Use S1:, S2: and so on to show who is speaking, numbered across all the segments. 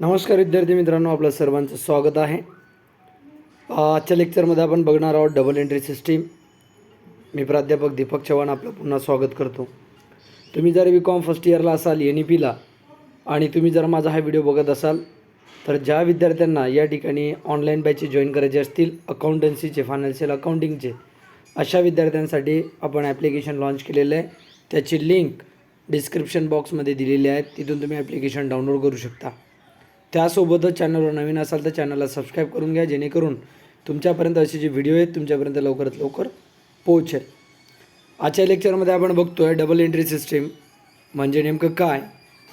S1: नमस्कार विद्यार्थी मित्रांनो आपलं सर्वांचं स्वागत आहे. आजच्या लेक्चरमध्ये आपण बघणार आहोत डबल एंट्री सिस्टीम मी प्राध्यापक दीपक चव्हाण आपलं पुन्हा स्वागत करतो. तुम्ही जर बी कॉम फर्स्ट इयरला असाल एन ई पीला आणि तुम्ही जर माझा हा व्हिडिओ बघत असाल तर ज्या विद्यार्थ्यांना या ठिकाणी ऑनलाईन बॅचे जॉईन करायचे असतील अकाउंटन्सीचे फायनान्शियल अकाउंटिंगचे अशा विद्यार्थ्यांसाठी आपण ॲप्लिकेशन लॉन्च केलेलं आहे. त्याची लिंक डिस्क्रिप्शन बॉक्समध्ये दिलेली आहे. तिथून तुम्ही ॲप्लिकेशन डाउनलोड करू शकता. त्यासोबतच चॅनलवर नवीन असाल तर चॅनलला सबस्क्राईब करून घ्या जेणेकरून तुमच्यापर्यंत असे जे व्हिडिओ आहेत तुमच्यापर्यंत लवकरात लवकर पोहोचेल. आजच्या लेक्चरमध्ये आपण बघतो आहे डबल एंट्री सिस्टीम म्हणजे नेमकं काय?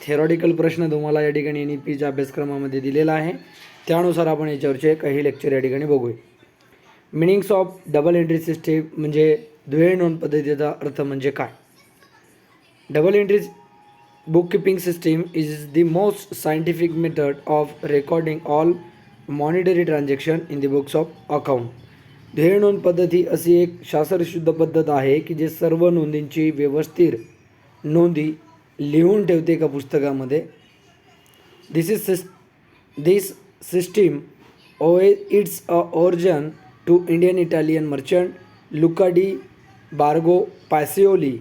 S1: थेरॉटिकल प्रश्न तुम्हाला या ठिकाणी एन ई पीच्या अभ्यासक्रमामध्ये दिलेला आहे. त्यानुसार आपण याच्यावरचे काही लेक्चर या ठिकाणी बघूया. Meanings of double entry system म्हणजे दुहेरी नोंद पद्धतीचा अर्थ म्हणजे काय? Double entry bookkeeping system is the most scientific method of recording all monetary transaction in the books of account. ध्येय नोंद पद्धत ही अशी एक शास्त्रशुद्ध पद्धत आहे की जे सर्व नोंदींची व्यवस्थित नोंदी लिहून ठेवते एका पुस्तकामध्ये. This is sys this system oh it's a origin to Indian Italian merchant Luca di Borgo Pacioli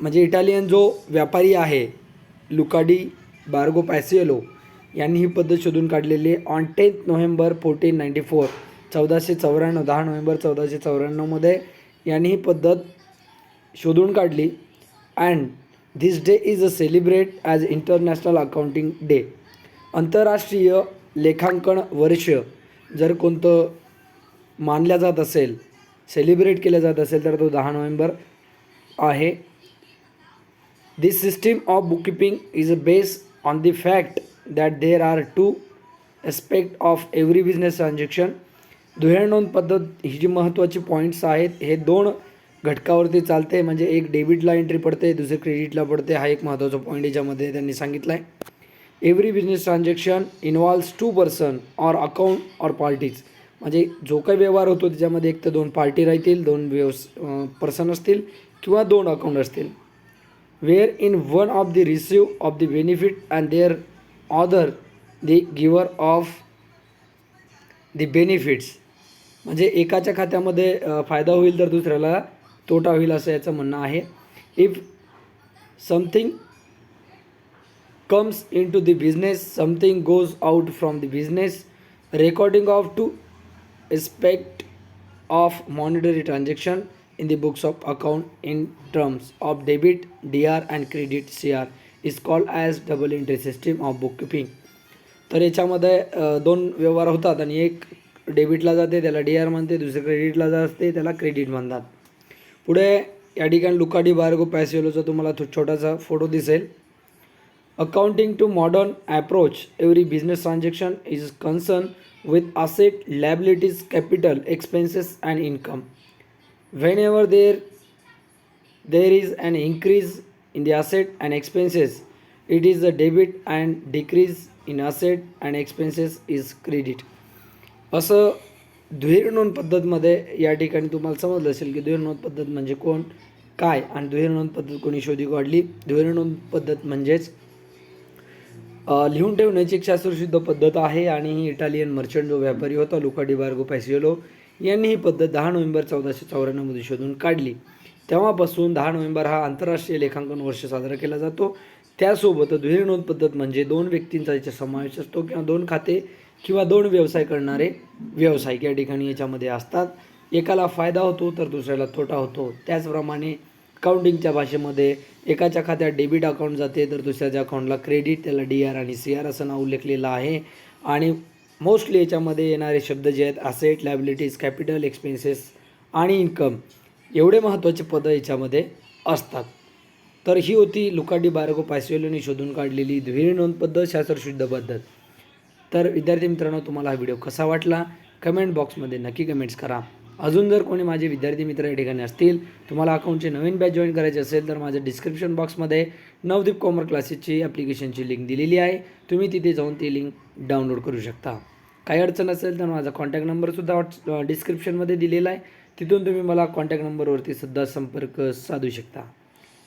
S1: म्हणजे इटालियन जो व्यापारी आहे लुकाडी बार्गो पॅसिएलो यांनी ही पद्धत शोधून काढलेली आहे. On tenth November fourteen ninety four चौदाशे चौऱ्याण्णव दहा नोव्हेंबर चौदाशे चौऱ्याण्णवमध्ये यांनी ही पद्धत शोधून काढली. And this day is a celebrate as international accounting day आंतरराष्ट्रीय लेखांकन वर्ष जर कोणतं मानल्या जात असेल सेलिब्रेट केलं जात असेल तर तो दहा नोव्हेंबर आहे. This system of bookkeeping is based on the fact that there are two aspects of every business transaction. दुहेर नोंद पद्धत ही जी महत्त्वाची पॉईंट्स आहेत हे दोन घटकावरती चालते. म्हणजे एक डेबिटला एंट्री पडते दुसरी क्रेडिटला पडते. हा एक महत्त्वाचा पॉईंट याच्यामध्ये त्यांनी सांगितला आहे every business transaction involves two person or account or parties म्हणजे जो काही व्यवहार होतो त्याच्यामध्ये एक तर दोन पार्टी राहतील दोन व्यवस पर्सन असतील किंवा दोन अकाउंट असतील. where in one of the receive of the benefit and their other the giver of the benefits. म्हणजे एकाच्या खात्यामध्ये फायदा होईल तर दुसऱ्याला तोटा होईल असं याचं म्हणणं आहे. If something comes in to the business something goes out from the business recording of two aspect of monetary transaction in the books of account in terms of debit DR and credit CR is called as double entry system of bookkeeping. तर याच्यामध्ये दोन व्यवहार होतात आणि एक डेबिटला जाते त्याला डी आर म्हणते दुसरे क्रेडिटला जाते त्याला क्रेडिट म्हणतात. पुढे या ठिकाणी लुकाडी बार्गो पॅसिओलोचा तुम्हाला थो छोटासा फोटो दिसेल. Accounting to modern approach every business transaction is concern with asset liabilities capital expenses and income Whenever there there is an increase in the asset and expenses, it is a debit, and decrease in asset and expenses is credit. असं दुहेरी नोंद पद्धतमध्ये या ठिकाणी तुम्हाला समजलं असेल की दुहेरी नोंद पद्धत म्हणजे कोण? काय? आणि दुहेरी नोंद पद्धत कोणी शोधी काढली? दुहेरी नोंद पद्धत म्हणजेच लिहून ठेवण्याची एक शास्त्रशुद्ध पद्धत आहे आणि ही इटालियन मर्चंट जो व्यापारी होता लुका डिबार्गो पॅसिओलो यांनी ही पद्धत दहा नोव्हेंबर चौदाशे चौऱ्याण्णवमध्ये शोधून काढली. तेव्हापासून दहा नोव्हेंबर हा आंतरराष्ट्रीय लेखांकन वर्ष साजरा केला जातो. त्यासोबत दुहेरी नोंद पद्धत म्हणजे दोन व्यक्तींचा याचा समावेश असतो किंवा दोन खाते किंवा दोन व्यवसाय करणारे व्यावसायिक या ठिकाणी याच्यामध्ये असतात. एकाला फायदा होतो तर दुसऱ्याला तोटा होतो. त्याचप्रमाणे अकाउंटिंगच्या भाषेमध्ये एकाच्या खात्यात डेबिट अकाउंट जाते तर दुसऱ्याच्या अकाउंटला क्रेडिट त्याला डी आर आणि सी आर असं नाव उल्लेखलेलं आहे. आणि मोस्टली याच्यामध्ये येणारे शब्द जे आहेत असेट लॅबिलिटीज कॅपिटल एक्सपेन्सेस आणि इन्कम एवढे महत्त्वाचे पदं याच्यामध्ये असतात. तर ही होती लुकाडी बारगो पॅसिओलोने शोधून काढलेली दुहेरी नोंद पद्धत शास्त्रशुद्ध पद्धत. तर विद्यार्थी मित्रांनो तुम्हाला हा व्हिडिओ कसा वाटला? कमेंट बॉक्समध्ये नक्की कमेंट्स करा. अजून जर कोणी माझे विद्यार्थी मित्र या ठिकाणी असतील तुम्हाला अकाउंटचे नवीन बॅच जॉईन करायचे असेल तर माझ्या डिस्क्रिप्शन बॉक्समध्ये नवदीप कॉमर क्लासेसची ॲप्लिकेशनची लिंक दिलेली आहे. तुम्ही तिथे जाऊन ती लिंक डाउनलोड करू शकता. काही अडचण असेल तर माझा कॉन्टॅक्ट नंबरसुद्धा व्हॉट्स डिस्क्रिप्शनमध्ये दिलेला आहे. तिथून तुम्ही मला कॉन्टॅक्ट नंबरवरती सुद्धा संपर्क साधू शकता.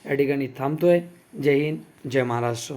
S1: या ठिकाणी थांबतो आहे जय हिंद जय महाराष्ट्र.